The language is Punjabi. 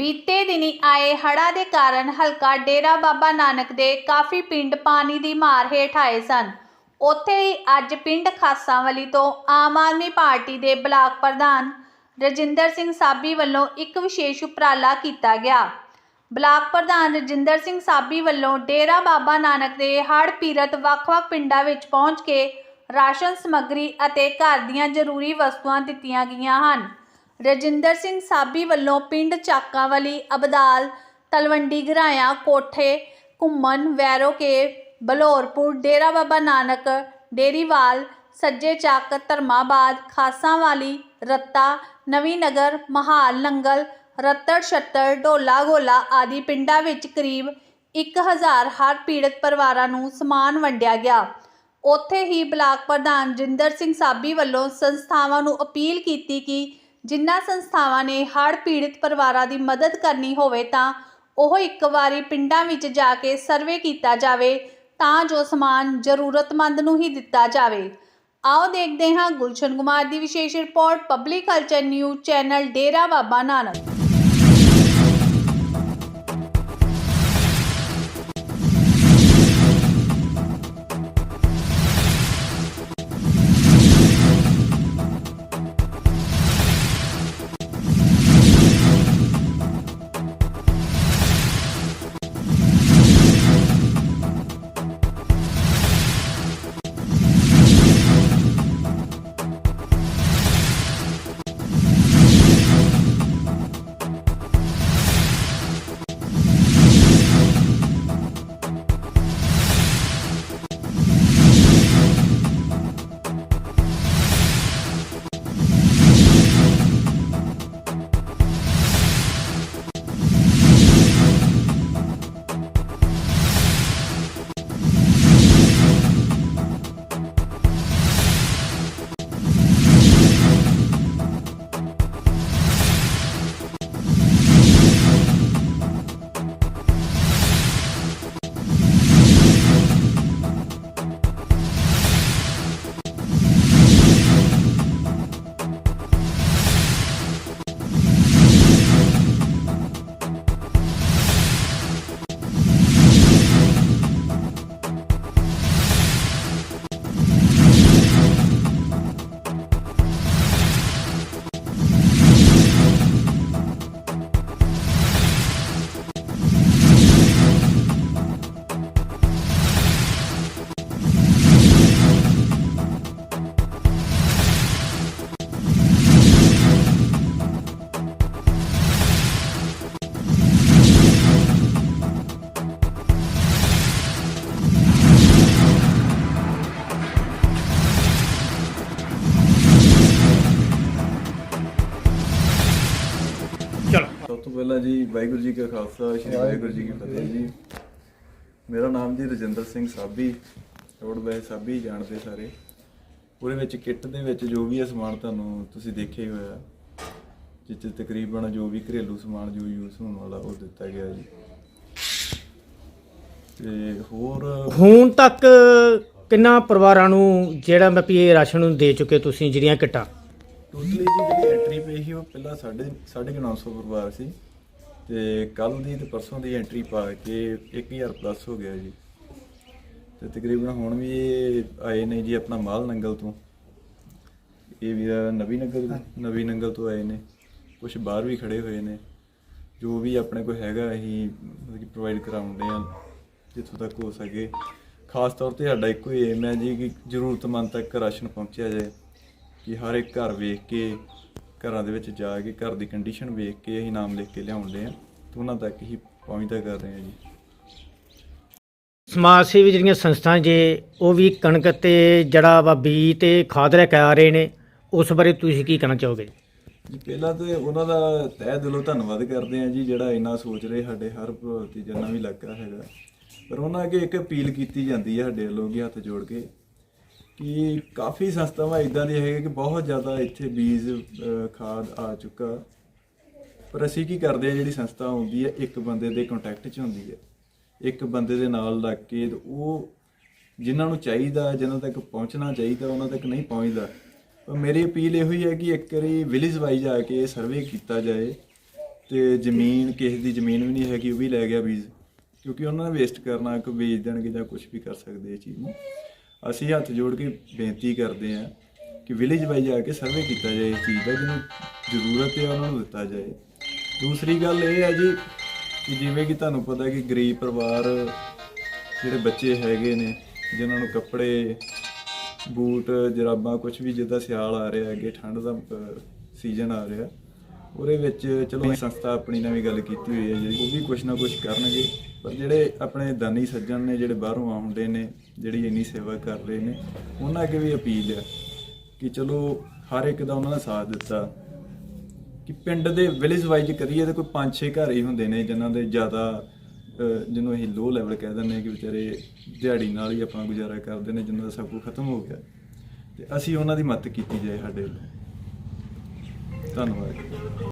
ਬੀਤੇ ਦਿਨੀ ਆਏ ਹੜ੍ਹਾਂ ਦੇ ਕਾਰਨ ਹਲਕਾ ਡੇਰਾ ਬਾਬਾ ਨਾਨਕ ਦੇ ਕਾਫੀ ਪਿੰਡ ਪਾਣੀ ਦੀ ਮਾਰ ਹੇਠ ਆਏ ਸਨ। ਉੱਥੇ ਹੀ ਅੱਜ ਪਿੰਡ ਖਾਸਾਂਵਲੀ ਤੋਂ ਆਮ ਆਦਮੀ ਪਾਰਟੀ ਦੇ ਬਲਾਕ ਪ੍ਰਧਾਨ ਰਜਿੰਦਰ ਸਿੰਘ ਸਾਬੀ ਵੱਲੋਂ ਇੱਕ ਵਿਸ਼ੇਸ਼ ਉਪਰਾਲਾ ਕੀਤਾ ਗਿਆ। ਬਲਾਕ ਪ੍ਰਧਾਨ ਰਜਿੰਦਰ ਸਿੰਘ ਸਾਬੀ ਵੱਲੋਂ ਡੇਰਾ ਬਾਬਾ ਨਾਨਕ ਦੇ ਹੜ੍ਹ ਪੀੜਤ ਵੱਖ-ਵੱਖ ਪਿੰਡਾਂ ਵਿੱਚ ਪਹੁੰਚ ਕੇ ਰਾਸ਼ਨ ਸਮੱਗਰੀ ਅਤੇ ਘਰ ਦੀਆਂ ਜ਼ਰੂਰੀ ਵਸਤੂਆਂ ਦਿੱਤੀਆਂ ਗਈਆਂ ਹਨ। ਰਜਿੰਦਰ ਸਿੰਘ ਸਾਬੀ ਵੱਲੋਂ ਪਿੰਡ ਚਾਕਾਂਵਾਲੀ, ਅਬਦਾਲ, ਤਲਵੰਡੀ ਘਰਾਇਆ ਕੋਠੇ, ਘੁੰਮਣ, ਵੈਰੋਕੇ, ਬਲੌਰਪੁਰ, ਡੇਰਾ ਬਾਬਾ ਨਾਨਕ, ਡੇਰੀਵਾਲ, ਸੱਜੇ ਚੱਕ, ਧਰਮਾਬਾਦ, ਖਾਸਾਂਵਾਲੀ, ਰੱਤਾ ਨਵੀਂ ਨਗਰ ਮਹਾਲ, ਨੰਗਲ, ਰੱਤੜ ਛੱਤਰ ਢੋਲਾ, ਗੋਲਾ ਆਦਿ ਪਿੰਡਾਂ ਵਿੱਚ ਕਰੀਬ 1000 ਹਰ ਪੀੜਤ ਪਰਿਵਾਰਾਂ ਨੂੰ ਸਮਾਨ ਵੰਡਿਆ ਗਿਆ। ਉੱਥੇ ਹੀ ਬਲਾਕ ਪ੍ਰਧਾਨ ਜਿੰਦਰ ਸਿੰਘ ਸਾਬੀ ਵੱਲੋਂ ਸੰਸਥਾਵਾਂ ਨੂੰ ਅਪੀਲ ਕੀਤੀ ਕਿ ਜਿਨ੍ਹਾਂ ਸੰਸਥਾਵਾਂ ਨੇ ਹੜ੍ਹ ਪੀੜਤ ਪਰਿਵਾਰਾਂ ਦੀ ਮਦਦ ਕਰਨੀ ਹੋਵੇ ਤਾਂ ਉਹ ਇੱਕ ਵਾਰੀ ਪਿੰਡਾਂ ਵਿੱਚ ਜਾ ਕੇ ਸਰਵੇ ਕੀਤਾ ਜਾਵੇ, ਤਾਂ ਜੋ ਸਮਾਨ ਜ਼ਰੂਰਤਮੰਦ ਨੂੰ ਹੀ ਦਿੱਤਾ ਜਾਵੇ। ਆਓ ਦੇਖਦੇ ਹਾਂ ਗੁਲਸ਼ਨ ਕੁਮਾਰ ਦੀ ਵਿਸ਼ੇਸ਼ report public culture news channel Dera Baba Nanak. ਤੋਂ ਪਹਿਲਾਂ ਜੀ ਵਾਹਿਗੁਰੂ ਜੀ ਕਾ ਖਾਲਸਾ ਸ੍ਰੀ ਵਾਹਿਗੁਰੂ ਜੀ ਕੀ ਫਤਿਹ ਜੀ। ਮੇਰਾ ਨਾਮ ਜੀ ਰਜਿੰਦਰ ਸਿੰਘ ਸਾਬੀ ਰੋਡ ਵੈਸੇ ਸਾਬੀ ਜਾਣਦੇ ਸਾਰੇ। ਉਹਦੇ ਵਿੱਚ ਕਿੱਟ ਦੇ ਵਿੱਚ ਜੋ ਵੀ ਹੈ ਸਮਾਨ ਤੁਹਾਨੂੰ ਤੁਸੀਂ ਦੇਖਿਆ ਹੀ ਹੋਇਆ 'ਚ ਤਕਰੀਬਨ ਜੋ ਵੀ ਘਰੇਲੂ ਸਮਾਨ ਜੋ ਯੂਜ਼ ਹੋਣ ਵਾਲਾ ਉਹ ਦਿੱਤਾ ਗਿਆ ਜੀ। ਤੇ ਹੋਰ ਹੁਣ ਤੱਕ ਕਿੰਨਾ ਪਰਿਵਾਰਾਂ ਨੂੰ ਜਿਹੜਾ ਮੈਂ ਵੀ ਇਹ ਰਾਸ਼ਨ ਨੂੰ ਦੇ ਚੁੱਕੇ ਤੁਸੀਂ ਜਿਹੜੀਆਂ ਕਿੱਟਾਂ? ਟੋਟਲੀ ਜੀ ਜਿਹੜੀ ਐਂਟਰੀ ਪਈ ਸੀ ਉਹ ਪਹਿਲਾਂ ਸਾਢੇ ਸਾਢੇ ਕੁ ਨੌ ਸੌ ਪਰਿਵਾਰ ਸੀ। ਤੇ ਕੱਲ ਦੀ ਤੇ ਪਰਸੋਂ ਦੀ ਐਂਟਰੀ ਪਾ ਕੇ 1000 ਪਲੱਸ ਹੋ ਗਿਆ ਜੀ। ਤੇ ਤਕਰੀਬਨ ਹੁਣ ਵੀ ਇਹ ਆਏ ਨੇ ਜੀ ਆਪਣਾ ਮਾਲ ਨੰਗਲ ਤੋਂ। ਇਹ ਵੀ ਨਵੀਂ ਨਗਰ ਨਵੀਂ ਨੰਗਲ ਤੋਂ ਆਏ ਨੇ। ਕੁਝ ਬਾਹਰ ਵੀ ਖੜੇ ਹੋਏ ਨੇ। ਜੋ ਵੀ ਆਪਣੇ ਕੋਲ ਹੈਗਾ ਅਸੀਂ ਮਤਲਬ ਕਿ ਪ੍ਰੋਵਾਈਡ ਕਰਾਉਂਦੇ ਆ ਜਿੱਥੋਂ ਤੱਕ ਹੋ ਸਕੇ। ਖਾਸ ਤੌਰ ਤੇ ਸਾਡਾ ਇੱਕੋ ਹੀ ਏਮ ਹੈ ਜੀ ਕਿ ਜ਼ਰੂਰਤਮੰਦ ਤੱਕ ਰਾਸ਼ਨ ਪਹੁੰਚਿਆ ਜਾਏ। ਕਿ ਹਰ ਇੱਕ ਘਰ ਵੇਖ ਕੇ ਘਰਾਂ ਦੇ ਵਿੱਚ ਜਾ ਕੇ ਘਰ ਦੀ ਕੰਡੀਸ਼ਨ ਵੇਖ ਕੇ ਅਸੀਂ ਨਾਮ ਲਿਖ ਕੇ ਲਿਆਉਂਦੇ ਆ ਤੇ ਉਹਨਾਂ ਤੱਕ ਹੀ ਪਹੁੰਚਦਾ ਕਰ ਰਹੇ ਆ ਜੀ। ਸਮਾਜ ਸੇਵੀ ਜਿਹੜੀਆਂ ਸੰਸਥਾ ਜੇ ਉਹ ਵੀ ਕਣਕ ਤੇ ਜੜਾ ਵਾ ਬੀ ਤੇ ਖਾਦ ਲੈ ਕੇ ਆ ਰਹੇ ਨੇ ਉਸ ਬਾਰੇ ਤੁਸੀਂ ਕੀ ਕਹਿਣਾ ਚਾਹੋਗੇ? ਜੀ ਪਹਿਲਾਂ ਤੇ ਉਹਨਾਂ ਦਾ ਤਹਿ ਦਿਲੋਂ ਧੰਨਵਾਦ ਕਰਦੇ ਆ ਜੀ ਜਿਹੜਾ ਇੰਨਾ ਸੋਚ ਰਹੇ ਸਾਡੇ ਹਰ ਪ੍ਰਤੀ ਜਿੰਨਾ ਵੀ ਲੱਗਾ ਹੈਗਾ। ਪਰ ਉਹਨਾਂ ਅੱਗੇ ਇੱਕ ਅਪੀਲ ਕੀਤੀ ਜਾਂਦੀ ਹੈ ਸਾਡੇ ਵੱਲੋਂ ਕਿ ਹੱਥ ਜੋੜ ਕੇ ਕਿ ਕਾਫੀ ਸੰਸਥਾਵਾਂ ਇਦਾਂ ਦੀਆਂ ਹੈਗੇ ਕਿ ਬਹੁਤ ਜ਼ਿਆਦਾ ਇੱਥੇ ਬੀਜ ਅਹ, ਖਾਦ ਆ ਚੁੱਕਾ। ਪਰ ਅਸੀਂ ਕੀ ਕਰਦੇ ਆ ਜਿਹੜੀ ਸੰਸਥਾ ਹੁੰਦੀ ਹੈ ਇੱਕ ਬੰਦੇ ਦੇ ਕੰਟੈਕਟ 'ਚ ਹੁੰਦੀ ਹੈ ਇੱਕ ਬੰਦੇ ਦੇ ਨਾਲ ਲੱਗ ਕੇ ਤੇ ਉਹ ਜਿਨ੍ਹਾਂ ਨੂੰ ਚਾਹੀਦਾ ਜਿਨ੍ਹਾਂ ਤੱਕ ਪਹੁੰਚਣਾ ਚਾਹੀਦਾ ਉਹਨਾਂ ਤੱਕ ਨਹੀਂ ਪਹੁੰਚਦਾ। ਪਰ ਮੇਰੀ ਅਪੀਲ ਇਹੋ ਹੀ ਹੈ ਕਿ ਇੱਕ ਵਾਰੀ ਵਿਲੇਜ ਵਾਈਜ਼ ਆ ਕੇ ਸਰਵੇ ਕੀਤਾ ਜਾਏ ਤੇ ਜ਼ਮੀਨ ਕਿਸੇ ਦੀ ਜ਼ਮੀਨ ਵੀ ਨਹੀਂ ਹੈਗੀ ਉਹ ਵੀ ਲੈ ਗਿਆ ਬੀਜ। ਕਿਉਂਕਿ ਉਹਨਾਂ ਨੇ ਵੇਸਟ ਕਰਨਾ ਕਿ ਵੇਚ ਦੇਣਗੇ ਜਾਂ ਕੁਝ ਵੀ ਕਰ ਸਕਦੇ ਇਹ ਚੀਜ਼ ਨੂੰ। ਅਸੀਂ ਹੱਥ ਜੋੜ ਕੇ ਬੇਨਤੀ ਕਰਦੇ ਹਾਂ ਕਿ ਵਿਲੇਜ ਵਾਈਜ਼ ਜਾ ਕੇ ਸਰਵੇ ਕੀਤਾ ਜਾਏ ਇਸ ਚੀਜ਼ ਦਾ, ਜਿਹਨੂੰ ਜ਼ਰੂਰਤ ਹੈ ਉਹਨਾਂ ਨੂੰ ਦਿੱਤਾ ਜਾਏ। ਦੂਸਰੀ ਗੱਲ ਇਹ ਹੈ ਜੀ ਕਿ ਜਿਵੇਂ ਕਿ ਤੁਹਾਨੂੰ ਪਤਾ ਕਿ ਗਰੀਬ ਪਰਿਵਾਰ ਜਿਹੜੇ ਬੱਚੇ ਹੈਗੇ ਨੇ, ਜਿਨ੍ਹਾਂ ਨੂੰ ਕੱਪੜੇ, ਬੂਟ, ਜਰਾਬਾਂ ਕੁਝ ਵੀ ਜਿੱਦਾਂ ਸਿਆਲ ਆ ਰਿਹਾ, ਅੱਗੇ ਠੰਡ ਦਾ ਸੀਜ਼ਨ ਆ ਰਿਹਾ, ਉਹਦੇ ਵਿੱਚ ਚਲੋ ਸੰਸਥਾ ਆਪਣੀ ਨਾਲ ਵੀ ਗੱਲ ਕੀਤੀ ਹੋਈ ਹੈ ਜੀ, ਉਹ ਵੀ ਕੁਝ ਨਾ ਕੁਝ ਕਰਨਗੇ। ਪਰ ਜਿਹੜੇ ਆਪਣੇ ਦਾਨੀ ਸੱਜਣ ਨੇ, ਜਿਹੜੇ ਬਾਹਰੋਂ ਆਉਂਦੇ ਨੇ, ਜਿਹੜੀ ਇੰਨੀ ਸੇਵਾ ਕਰ ਰਹੇ ਨੇ, ਉਹਨਾਂ ਅੱਗੇ ਵੀ ਅਪੀਲ ਹੈ ਕਿ ਚਲੋ ਹਰ ਇੱਕ ਦਾ ਉਹਨਾਂ ਨੇ ਸਾਥ ਦਿੱਤਾ, ਕਿ ਪਿੰਡ ਦੇ ਵਿਲੇਜ ਵਾਈਜ਼ ਕਰੀਏ ਤਾਂ ਕੋਈ 5-6 ਘਰ ਹੀ ਹੁੰਦੇ ਨੇ ਜਿਨ੍ਹਾਂ ਦੇ ਜ਼ਿਆਦਾ ਜਿਹਨੂੰ ਅਸੀਂ ਲੋ ਲੈਵਲ ਕਹਿ ਦਿੰਦੇ ਹਾਂ ਕਿ ਵਿਚਾਰੇ ਦਿਹਾੜੀ ਨਾਲ ਹੀ ਆਪਣਾ ਗੁਜ਼ਾਰਾ ਕਰਦੇ ਨੇ, ਜਿਨ੍ਹਾਂ ਦਾ ਸਭ ਕੁਝ ਖਤਮ ਹੋ ਗਿਆ। ਤੇ ਅਸੀਂ ਉਹਨਾਂ ਦੀ ਮਦਦ ਕੀਤੀ ਜਾਏ ਸਾਡੇ ਵੱਲੋਂ ਧੰਨਵਾਦ।